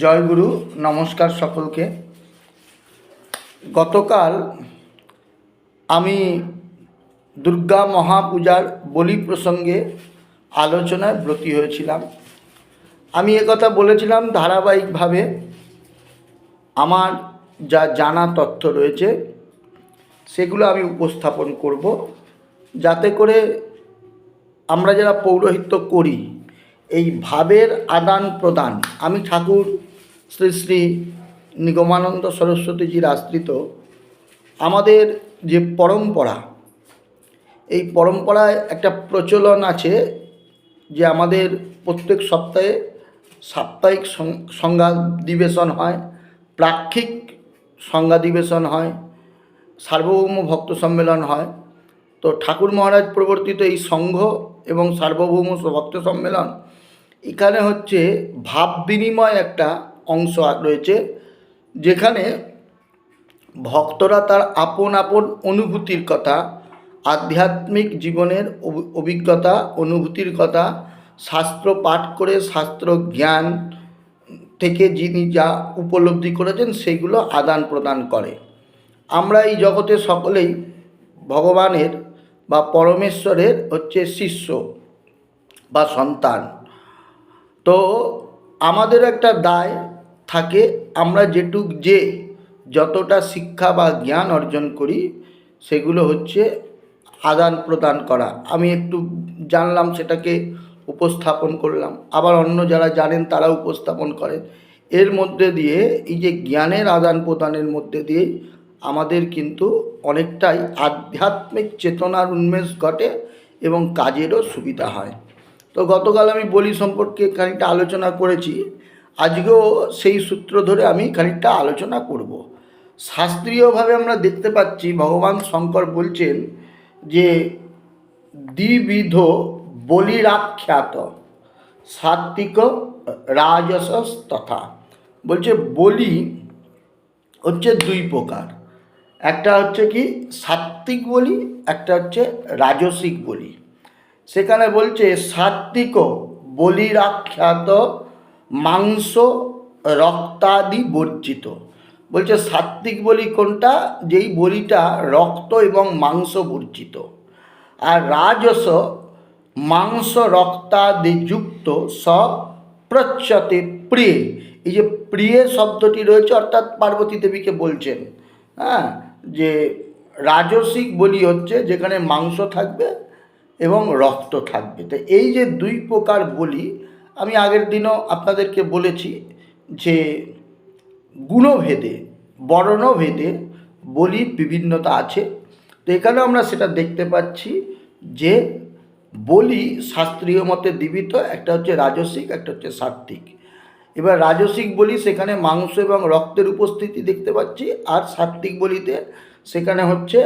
জয়গুরু নমস্কার সকলকে। গতকাল আমি দুর্গা মহাপূজার বলি প্রসঙ্গে আলোচনায় ব্রতী হয়েছিলাম। আমি একথা বলেছিলাম ধারাবাহিকভাবে। আমার যা জানা তথ্য রয়েছে, সেগুলো আমি উপস্থাপন করব। যাতে করে আমরা যারা পৌরোহিত্য করি এই ভাবের আদান প্রদান। আমি ঠাকুর শ্রী শ্রী নিগমানন্দ সরস্বতীজির আশ্রিত। আমাদের যে পরম্পরা, এই পরম্পরায় একটা প্রচলন আছে যে আমাদের প্রত্যেক সপ্তাহে সাপ্তাহিক সং- সংজ্ঞা হয়, প্রাক্ষিক সংজ্ঞাধিবেশন হয়, সার্বভৌম ভক্ত সম্মেলন হয়। তো ঠাকুর মহারাজ প্রবর্তিত এই সংঘ এবং সার্বভৌম ভক্ত সম্মেলন এখানে হচ্ছে ভাব বিনিময় একটা অংশ রয়েছে, যেখানে ভক্তরা তার আপন আপন অনুভূতির কথা, আধ্যাত্মিক জীবনের অভি- অভিজ্ঞতা, অনুভূতির কথা, শাস্ত্র পাঠ করে শাস্ত্র জ্ঞান থেকে যিনি যা উপলব্ধি করেছেন সেগুলো আদান প্রদান করে। আমরা এই জগতে সকলেই ভগবানের বা পরমেশ্বরের হচ্ছে শিষ্য বা সন্তান। তো আমাদের একটা দায় থাকে, আমরা যেটুক যে যতটা শিক্ষা বা জ্ঞান অর্জন করি, সেগুলো হচ্ছে আদান প্রদান করা। আমি একটু জানলাম, সেটাকে উপস্থাপন করলাম। আবার অন্য যারা জানেন তারা উপস্থাপন করেন। এর মধ্যে দিয়ে, এই যে জ্ঞানের আদান প্রদানের মধ্যে দিয়ে আমাদের কিন্তু অনেকটাই আধ্যাত্মিক চেতনার উন্মেষ ঘটে এবং কাজেরও সুবিধা হয়। তো গতকাল আমি বলি সম্পর্কে খানিকটা আলোচনা করেছি। আজকেও সেই সূত্র ধরে আমি খানিকটা আলোচনা করব। শাস্ত্রীয়ভাবে আমরা দেখতে পাচ্ছি, ভগবান শঙ্কর বলছেন যে দ্বিবিধ বলিরাখ্যাত সাত্বিক রাজস তথা। বলছে বলি হচ্ছে দুই প্রকার। একটা হচ্ছে কি সাত্বিক বলি, একটা হচ্ছে রাজসিক বলি। সেখানে বলছে সাত্বিক বলিরাখ্যাত মাংস রক্তাদি বর্জিত। বলছে, সাত্বিক বলি কোনটা? যেই বলিটা রক্ত এবং মাংস বর্জিত। আর রাজস মাংস রক্তাদি যুক্ত স প্রচ্ছতে প্রিয়। এই যে প্রিয় শব্দটি রয়েছে, অর্থাৎ পার্বতী দেবীকে বলছেন হ্যাঁ যে রাজসিক বলি হচ্ছে যেখানে মাংস থাকবে এবং রক্ত থাকবে। তো এই যে দুই প্রকার বলি, আমি আগের দিনও আপনাদেরকে বলেছি যে গুণভেদে, বর্ণভেদে বলির বিভিন্নতা আছে। তো এখানেও আমরা সেটা দেখতে পাচ্ছি যে বলি শাস্ত্রীয় মতে দিবিত একটা হচ্ছে রাজসিক, একটা হচ্ছে সাত্ত্বিক। এবার রাজসিক বলি সেখানে মাংস এবং রক্তের উপস্থিতি দেখতে পাচ্ছি, আর সাত্ত্বিক বলিতে সেখানে হচ্ছে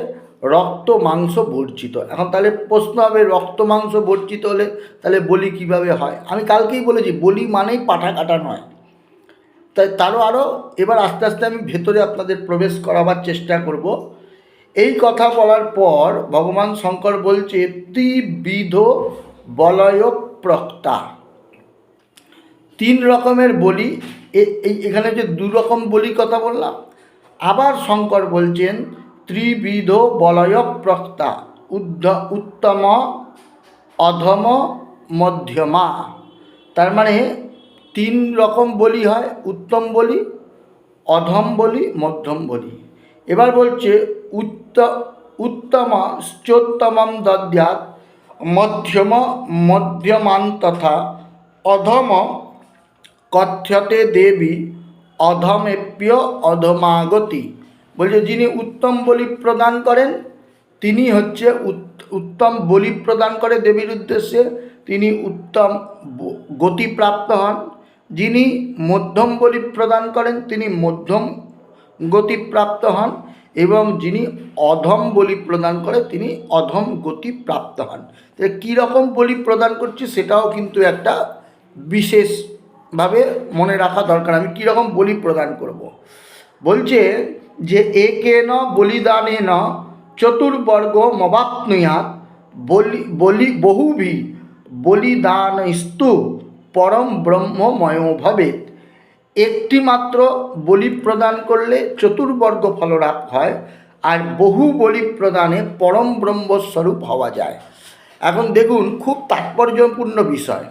রক্ত মাংস বর্জিত। এখন তাহলে প্রশ্ন হবে, রক্ত মাংস বর্জিত হলে তাহলে বলি কীভাবে হয়? আমি কালকেই বলেছি, বলি মানেই পাঠা কাটা নয়। তাই তারও আরও এবার আস্তে আস্তে আমি ভেতরে আপনাদের প্রবেশ করাবার চেষ্টা করব। এই কথা বলার পর ভগবান শঙ্কর বলছে, ত্রিবিধ বলয় প্রক্তা। তিন রকমের বলি এখানে যে দু রকম বলি কথা বললাম, আবার শঙ্কর বলছেন ত্রিবিধ বলয় প্রক্তা, উদ্ধ, উত্তম, অধম, মধ্যমা। তার মানে তিন রকম বলি হয়, উত্তম বলি, অধম বলি, মধ্যম বলি। এবার বলছে উত্ত, উত্তম শ্চোত্তমম দদ্যাৎ মধ্যম, মধ্যমান তথা অধম, কথ্যতে দেবী, অধমেপ্য, অধমাগতি। বলছে, যিনি উত্তম বলি প্রদান করেন, তিনি হচ্ছে উত্তম বলি প্রদান করে দেবীর উদ্দেশ্যে, তিনি উত্তম গতিপ্রাপ্ত হন। যিনি মধ্যম বলি প্রদান করেন, তিনি মধ্যম গতিপ্রাপ্ত হন এবং যিনি অধম বলি প্রদান করে, তিনি অধম গতি প্রাপ্ত হন। তাহলে কী রকম বলি প্রদান করছি সেটাও কিন্তু একটা বিশেষভাবে মনে রাখা দরকার। আমি কীরকম বলি প্রদান করব। বলছে যে একেন বলিদানেন চতুর্বর্গ মবাপ্নুয়াত বলি বলি, বহুভি বলিদান বলিদানস্তু পরম ব্রহ্মময় ভবেত একটি মাত্র বলি প্রদান করলে চতুর্বর্গ ফললাভ হয় আর বহু বলি প্রদানে পরম ব্রহ্মস্বরূপ হওয়া যায়। এখন দেখুন, খুব তাৎপর্যপূর্ণ বিষয়।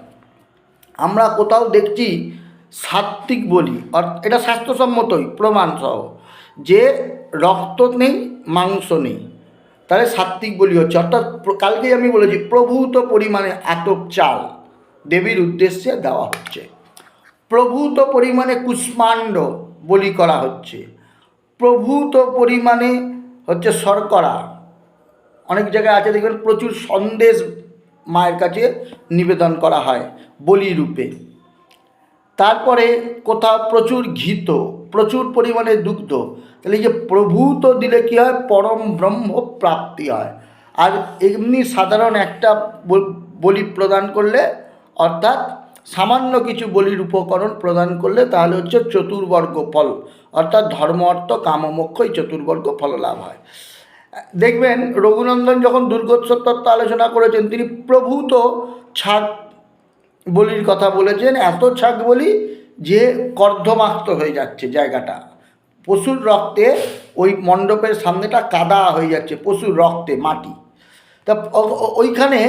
আমরা কোথাও দেখছি সাত্ত্বিক বলি, অর্থ- এটা স্বাস্থ্যসম্মতই প্রমাণ সহ যে রক্ত নেই, মাংস নেই। তাহলে সাত্ত্বিক বলি হচ্ছে, অর্থাৎ কালকেই আমি বলেছি, প্রভূত পরিমাণে আতপ চাল দেবীর উদ্দেশ্যে দেওয়া হচ্ছে। প্রভূত পরিমাণে কুষ্মাণ্ড বলি করা হচ্ছে। প্রভূত পরিমাণে হচ্ছে শর্করা। অনেক জায়গায় আছে, দেখবেন প্রচুর সন্দেশ মায়ের কাছে নিবেদন করা হয় বলি রূপে। তারপরে কোথাও প্রচুর ঘিত। প্রচুর পরিমাণে দুগ্ধ। তাহলে যে প্রভূত দিলে কী হয়? পরম ব্রহ্ম প্রাপ্তি হয়। আর এমনি সাধারণ একটা বলি প্রদান করলে, অর্থাৎ সামান্য কিছু বলির উপকরণ প্রদান করলে তাহলে হচ্ছে চতুর্বর্গ ফল। অর্থাৎ ধর্ম, অর্থ কামমোক্ষ এই চতুর্বর্গ ফল লাভ হয়। দেখবেন রঘুনন্দন যখন দুর্গোৎসব তত্ত্ব আলোচনা করেছেন, তিনি প্রভূত ছাগ বলির কথা বলেছেন। এত ছাগ বলি যে কর্ধমাক্ত হয়ে যাচ্ছে জায়গাটা, পশুর রক্তে ওই মণ্ডপের সামনেটা কাদা হয়ে যাচ্ছে, পশুর রক্তে, মাটি। তা ওইখানে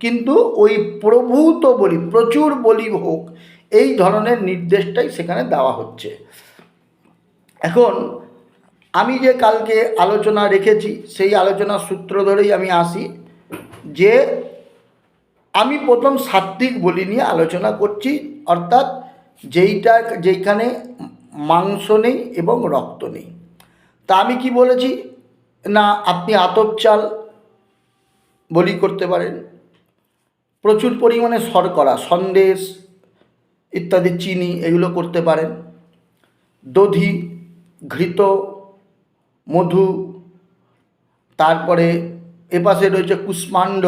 কিন্তু ওই প্রভূত বলি, প্রচুর বলি হোক, এই ধরনের নির্দেশটাই সেখানে দেওয়া হচ্ছে। এখন আমি যে কালকে আলোচনা রেখেছি, সেই আলোচনার সূত্র ধরেই আমি আসি যে আমি প্রথম সাত্ত্বিক বলি নিয়ে আলোচনা করছি, অর্থাৎ যেইটা, যেইখানে মাংস নেই এবং রক্ত নেই। তা আমি কি বলেছি? না, আপনি আতপ চাল বলি করতে পারেন। প্রচুর পরিমাণে শর্করা, সন্দেশ ইত্যাদি, চিনি এগুলো করতে পারেন। দধি, ঘৃত, মধু, তারপরে এপাশে রয়েছে কুষ্মাণ্ড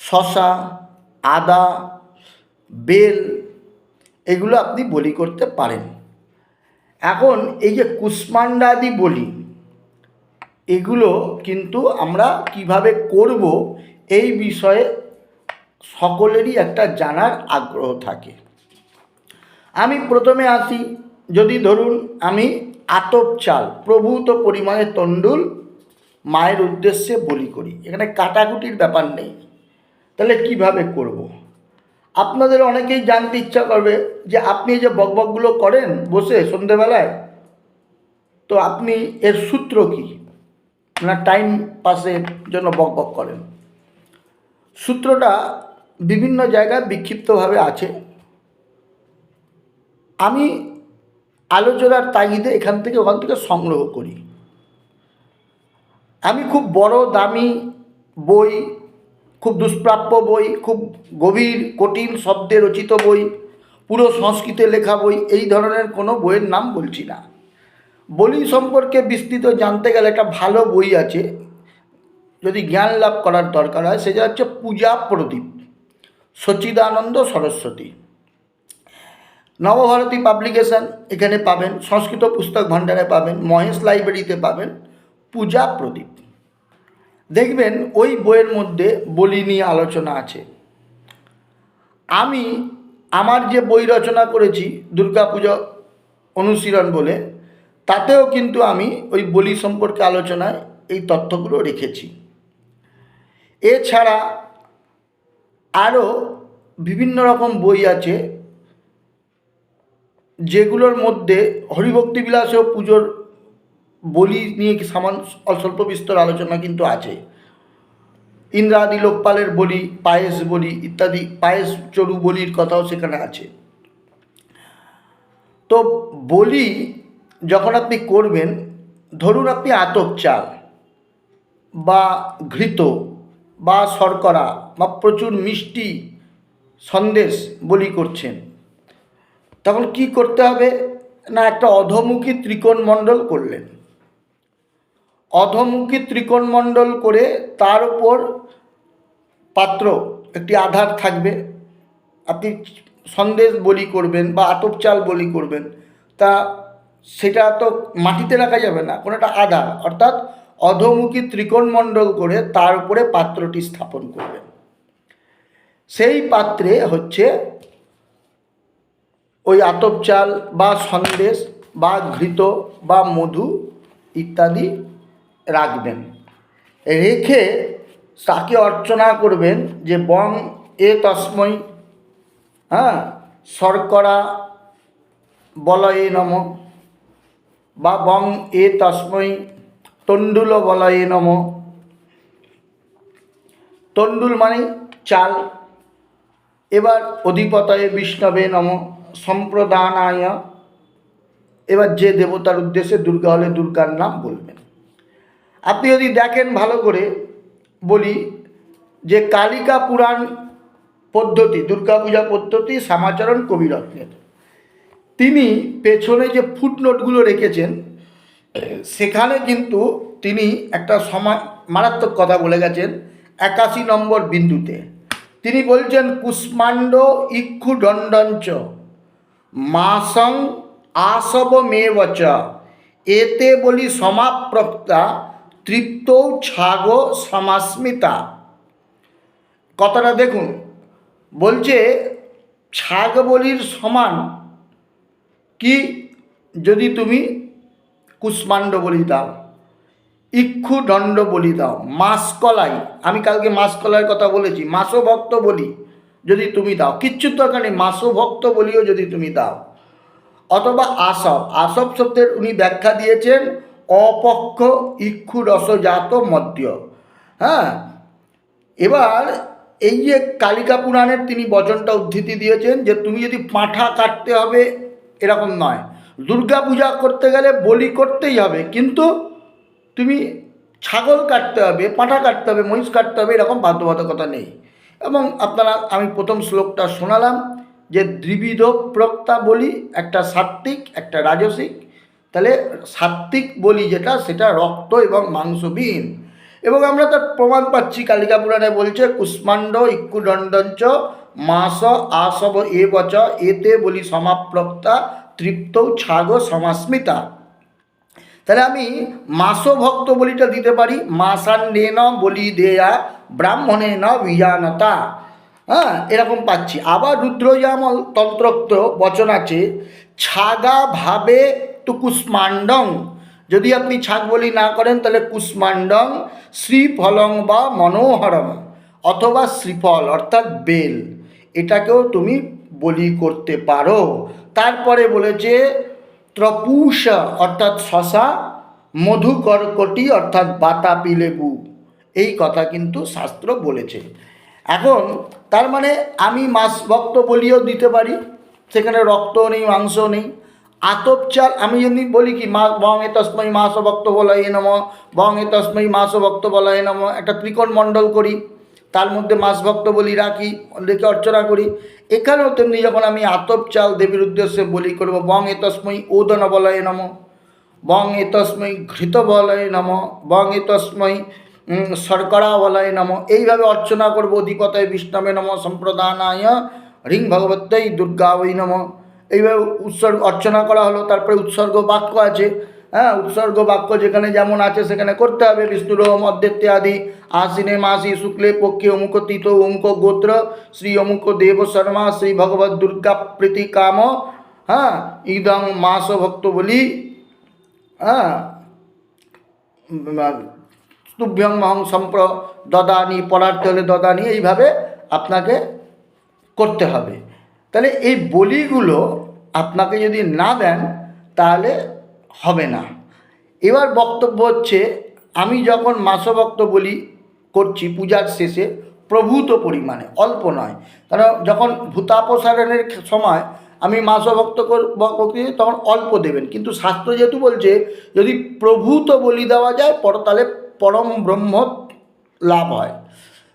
শশা, আদা, বেল, এগুলো আপনি বলি করতে পারেন। এখন এই যে কুষ্মাণ্ডাদি বলি, এগুলো কিন্তু আমরা কীভাবে করব এই বিষয়ে সকলেরই একটা জানার আগ্রহ থাকে। আমি প্রথমে আসি, যদি ধরুন আমি আতপ চাল, প্রভূত পরিমাণে তণ্ডুল মায়ের উদ্দেশ্যে বলি করি। এখানে কাটাকুটির ব্যাপার নেই। তাহলে কীভাবে করব। আপনাদের অনেকেই জানতে ইচ্ছা করবে যে আপনি যে বকবকগুলো করেন বসে সন্ধেবেলায়, তো আপনি এর সূত্র কি? না টাইম পাসের জন্য বকবক করেন। সূত্রটা বিভিন্ন জায়গায় বিক্ষিপ্তভাবে আছে। আমি আলোচনার তাগিদে এখান থেকে ওখান থেকে সংগ্রহ করি। আমি খুব বড়, দামি বই খুব দুষ্প্রাপ্য বই, খুব গভীর, কঠিন শব্দে রচিত বই, পুরো সংস্কৃতে লেখা বই, এই ধরনের কোনো বইয়ের নাম বলছি না। বলি সম্পর্কে বিস্তৃত জানতে গেলে একটা ভালো বই আছে, যদি জ্ঞান লাভ করার দরকার হয়, সেটা হচ্ছে পূজা প্রদীপ, সচ্চিদানন্দ সরস্বতী। নবভারতী পাবলিকেশন এখানে পাবেন, সংস্কৃত পুস্তক ভাণ্ডারে পাবেন, মহেশ লাইব্রেরিতে পাবেন, পূজা প্রদীপ। দেখবেন ওই বইয়ের মধ্যে বলি নিয়ে আলোচনা আছে। আমি আমার যে বই রচনা করেছি, দুর্গাপুজো অনুশীলন বলে, তাতেও কিন্তু আমি ওই বলি সম্পর্কে আলোচনায় এই তথ্যগুলো রেখেছি। এছাড়া আরও বিভিন্ন রকম বই আছে, যেগুলোর মধ্যে হরিভক্তি বিলাসেও পুজোর বলি নিয়ে কি সামান্য স্বল্প বিস্তর আলোচনা কিন্তু আছে। ইন্দ্রাদি লোকপালের বলি, পায়েস বলি ইত্যাদি, পায়েস চরু বলির কথাও সেখানে আছে। তো বলি যখন আপনি করবেন, ধরুন আপনি আতপ চাল বা ঘৃত বা শর্করা বা প্রচুর মিষ্টি সন্দেশ বলি করছেন, তখন কি করতে হবে? না, একটা অধমুখী ত্রিকোণ মণ্ডল করলেন। অধমুখী ত্রিকোণ মণ্ডল করে তার উপর পাত্র, একটি আধার থাকবে। আপনি সন্দেশ বলি করবেন বা আতপ চাল বলি করবেন, তা সেটা তো মাটিতে রাখা যাবে না, কোনো একটা আধার। অর্থাৎ অধমুখী ত্রিকোণ মণ্ডল করে তার উপরে পাত্রটি স্থাপন করবেন। সেই পাত্রে হচ্ছে ওই আতপ চাল বা সন্দেশ বা ঘৃত বা মধু ইত্যাদি রাখবেন। রেখে তাকে অর্চনা করবেন যে বং এ তস্মৈ হ্যাঁ শর্করা বলয়ে নম বা বং এ তস্মৈ, তণ্ডুল বলয়ে নম। তণ্ডুল মানে চাল। এবার অধিপতয়ে বিষ্ণবে নম, সম্প্রদানায়। এবার যে দেবতার উদ্দেশ্যে দুর্গা হলে দুর্গার নাম বলবেন। আপনি যদি দেখেন ভালো করে বলি যে কালিকা পুরাণ পদ্ধতি দুর্গাপূজা পদ্ধতি, শ্যামাচরণ, কবিরত্নের। তিনি পেছনে যে ফুটনোটগুলো রেখেছেন, সেখানে কিন্তু তিনি একটা সমা, মারাত্মক কথা বলে গেছেন, একাশি নম্বর বিন্দুতে। তিনি বলছেন, কুষ্মাণ্ড ইক্ষু দণ্ডঞ্চ, মাসং আসব মেবচ এতে বলি সমাপ্রক্তা তৃপ্ত ছাগ সমাস্মিতা। কথাটা দেখুন, বলছে ছাগ বলির সমান কি যদি তুমি কুষ্মাণ্ড বলি দাও, ইক্ষু দণ্ড বলি দাও, মাসকলাই, আমি কালকে মাসকলাইয়ের কথা বলেছি মাসো ভক্ত বলি যদি তুমি দাও, কিচ্ছু দরকার নেই মাসো ভক্ত বলিও যদি তুমি দাও। অথবা আসব আসব শব্দের উনি ব্যাখ্যা দিয়েছেন অপক্ষ ইক্ষু রসজাত মদ্য। হ্যাঁ? এবার এই যে কালিকা পুরাণের তিনি বচনটা উদ্ধৃতি দিয়েছেন যে তুমি যদি পাঁঠা কাটতে হবে, এরকম নয়। দুর্গা পূজা করতে গেলে বলি করতেই হবে, কিন্তু তুমি ছাগল কাটতে হবে, পাঁঠা কাটতে হবে, মহিষ কাটতে হবে, এরকম বাধ্যবাধকতা নেই। এবং আপনারা, আমি প্রথম শ্লোকটা শোনালাম যে দ্বিবিধ প্রক্তা বলি, একটা সাত্ত্বিক, একটা রাজসিক তাহলে সাত্ত্বিক বলি যেটা, সেটা রক্ত এবং মাংসবিহীন। এবং আমরা তার প্রমাণ পাচ্ছি কালিকা পুরাণে বলছে, কুষ্মাণ্ড ইক্ষুদণ্ডঞ্চ মাস আসব এ বচ, এতে বলি সমাপ্রক্তা তৃপ্ত ছাগ সমাস্মিতা। তাহলে আমি মাসো ভক্ত বলিটা দিতে পারি মাসান্ডেন বলি দেয়া ব্রাহ্মণে ন বিজানতা হ্যাঁ এরকম পাচ্ছি। আবার রুদ্রয়ামল তন্ত্রোক্ত বচন আছে, ছাগা ভাবে তু কুষ্মাণ্ডং। যদি আপনি বলি না করেন, তাহলে কুষ্মাণ্ডং শ্রীফলং বা মনোহরম অথবা শ্রীফল, অর্থাৎ বেল। এটাকেও তুমি বলি করতে পারো। তারপরে বলেছে ত্রপুষ, অর্থাৎ শশা, মধুকর্কটি, অর্থাৎ বাতাপি লেবু। এই কথা কিন্তু শাস্ত্র বলেছে। এখন, তার মানে আমি মাছ ভক্ত বলিও দিতে পারি, সেখানে রক্তও নেই মাংসও নেই। আতপ চাল আমি যদি বলি কি মা বং এ তস্মৈ মাস ভক্ত বলাই নম বং এ তস্মৈ মাস ভক্ত বলাই নম একটা ত্রিকোণ মণ্ডল করি তার মধ্যে মাস ভক্ত বলি রাখি রেখে অর্চনা করি। এখানেও তেমনি যখন আমি আতপ চাল দেবীর উদ্দেশ্যে বলি করব বং এ তস্মৈ ওদন বলয় নম বং এ তস্মৈ ঘৃত বলয় নম বং এ তস্মৈ উম, শর্করা বলয় নম এইভাবে অর্চনা করব অধিপতয় বিষ্ণবে নম সম্প্রদানায় রিং ভগবত্যই দুর্গা ওই নম। এইভাবে উৎসর্গ অর্চনা করা হলো, তারপরে উৎসর্গ বাক্য আছে হ্যাঁ উৎসর্গ বাক্য যেখানে যেমন আছে সেখানে করতে হবে বিষ্ণুর মধ্যে আদি, আশ্বিনে মাসি, শুক্লে পক্ষে অমুক তীত অমুক গোত্র, শ্রী অমুক দেব শর্মা, শ্রী ভগবত দুর্গা প্রীতি কাম হ্যাঁ ইদং মাস ভক্ত বলি হ্যাঁ তুভ্যং মহং সম্প্র, দদানি পরার্থ হলে দদানি, এইভাবে আপনাকে করতে হবে। তাহলে এই বলিগুলো আপনাকে যদি না দেন, তাহলে হবে না। এবার বক্তব্য হচ্ছে, আমি যখন মাসভক্ত বলি করছি, পূজার শেষে প্রভূত পরিমাণে, অল্প নয়। কারণ যখন ভূতাপসারণের সময় আমি মাসভক্ত করছি তখন অল্প দেবেন। কিন্তু শাস্ত্র যেহেতু বলছে, যদি প্রভূত বলি দেওয়া যায়, পর, তাহলে পরম ব্রহ্ম লাভ হয়।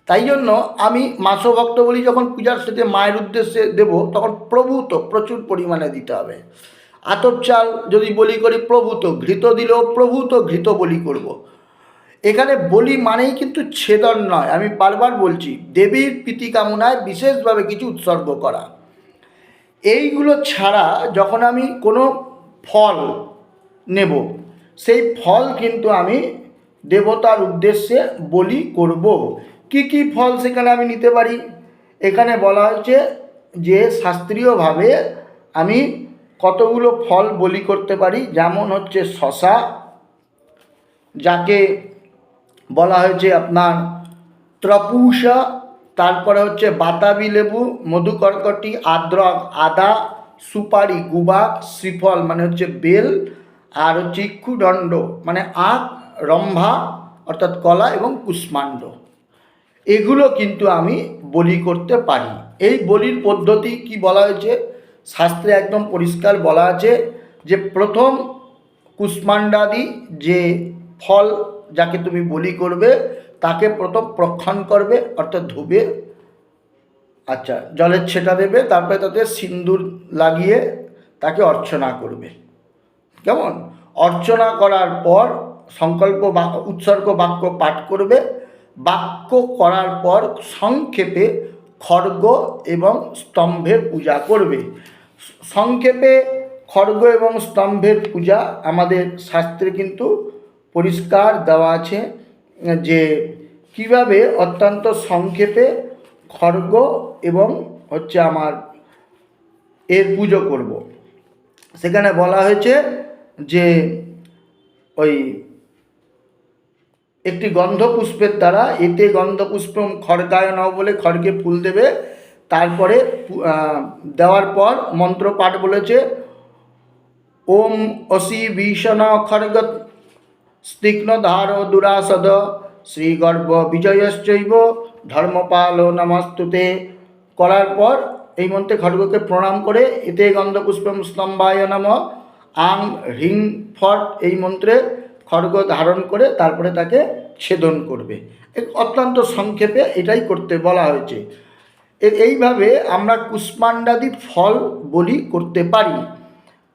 তাই জন্য আমি মাসভক্ত বলি যখন পূজার শেষে মায়ের উদ্দেশ্যে দেব, তখন প্রভূত প্রচুর পরিমাণে দিতে হবে। আতপ চাল যদি বলি করি প্রভূত ঘৃত দিলেও প্রভূত ঘৃত বলি করব। এখানে বলি মানেই কিন্তু ছেদন নয়। আমি বারবার বলছি, দেবীর প্রীতি কামনায় বিশেষভাবে কিছু উৎসর্গ করা। এইগুলো ছাড়া যখন আমি কোনো ফল নেব, সেই ফল কিন্তু আমি দেবতার উদ্দেশ্যে বলি করব। কি কি ফল সেখানে আমি নিতে পারি? এখানে বলা হয়েছে যে শাস্ত্রীয়ভাবে আমি কতগুলো ফল বলি করতে পারি। যেমন হচ্ছে শশা, যাকে বলা হয়েছে আপনার ত্রপুষা, তারপরে হচ্ছে বাতাবি লেবু মধুকর্কটি আদ্রক, আদা, সুপারি, গুবাক শ্রীফল মানে হচ্ছে বেল, আর হচ্ছে ইক্ষুদণ্ড মানে আখ, রম্ভা অর্থাৎ কলা এবং কুষ্মাণ্ড। এগুলো কিন্তু আমি বলি করতে পারি। এই বলির পদ্ধতি কি বলা হয়েছে? শাস্ত্রে একদম পরিষ্কার বলা আছে যে, প্রথম কুষ্মাণ্ডাদি যে ফল যাকে তুমি বলি করবে, তাকে প্রথম প্রক্ষণ করবে, অর্থাৎ ধুবে আচ্ছা জলের ছেটা দেবে, তারপরে তাতে সিন্দুর লাগিয়ে তাকে অর্চনা করবে। কেমন? অর্চনা করার পর সংকল্প বা, উৎসর্গ বাক্য পাঠ করবে বাক্য করার পর সংক্ষেপে খড়গ এবং স্তম্ভের পূজা করবে। সংক্ষেপে খড়গ এবং স্তম্ভের পূজা আমাদের শাস্ত্রে কিন্তু পরিষ্কার দেওয়া আছে যে কীভাবে অত্যন্ত সংক্ষেপে খড়গ এবং হচ্ছে আমার এর পুজো করব। সেখানে বলা হয়েছে যে ওই একটি গন্ধপুষ্পের দ্বারা এতে গন্ধপুষ্পম খড়গায়ন বলে খড়কে ফুল দেবে। তারপরে দেওয়ার পর মন্ত্র পাঠ বলেছে, ওম অসি ভীষণ খড়গ স্তিগ্ন ধার দুরাসদ, শ্রীগর্ভ বিজয়শ্চৈব ধর্মপাল নমস্তুতে। করার পর এই মন্ত্রে খড়গকে প্রণাম করে এতে গন্ধপুষ্পম স্তম্ভায় নম। আং হিং ফট এই মন্ত্রে খড়গ ধারণ করে তারপরে তাকে ছেদন করবে। অত্যন্ত সংক্ষেপে এটাই করতে বলা হয়েছে। এইভাবে আমরা কুষ্মাণ্ডাদি ফল বলি করতে পারি।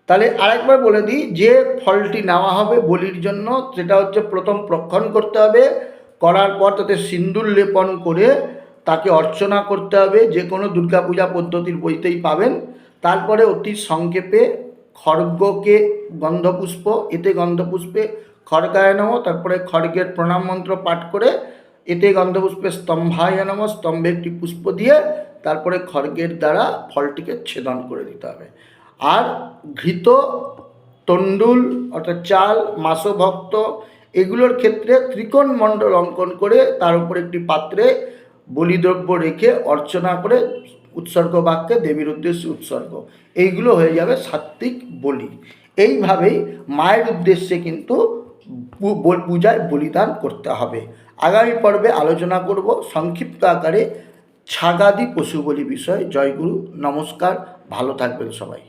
তাহলে আরেকবার বলে দিই, যে ফলটি নেওয়া হবে বলির জন্য, সেটা হচ্ছে প্রথম প্রক্ষণ করতে হবে, করার পর তাতে সিন্দুর লেপন করে তাকে অর্চনা করতে হবে, যে কোনো দুর্গাপূজা পদ্ধতির বইতেই পাবেন। তারপরে অতি সংক্ষেপে খড়গকে গন্ধপুষ্প, এতে গন্ধপুষ্পে খড়গায় নম, তারপরে খড়গের প্রণাম মন্ত্র পাঠ করে এতে গন্ধপুষ্পে স্তম্ভায় নম, স্তম্ভে একটি পুষ্প দিয়ে তারপরে খড়গের দ্বারা ফলটিকে ছেদন করে দিতে হবে। আর ঘৃত, তণ্ডুল, অর্থাৎ চাল, মাসভক্ত, এগুলোর ক্ষেত্রে ত্রিকোণ মণ্ডল অঙ্কন করে তার উপর একটি পাত্রে বলিদ্রব্য রেখে অর্চনা করে উৎসর্গ বাক্যে দেবীর উদ্দেশ্যে উৎসর্গ। এইগুলো হয়ে যাবে সাত্ত্বিক বলি। এইভাবেই মায়ের উদ্দেশ্যে কিন্তু পূজায় বলিদান করতে হবে। আগামী পর্বে আলোচনা করব সংক্ষিপ্ত আকারে ছাগাদি পশু বলি বিষয়ে। জয়গুরু, নমস্কার, ভালো থাকবেন সবাই।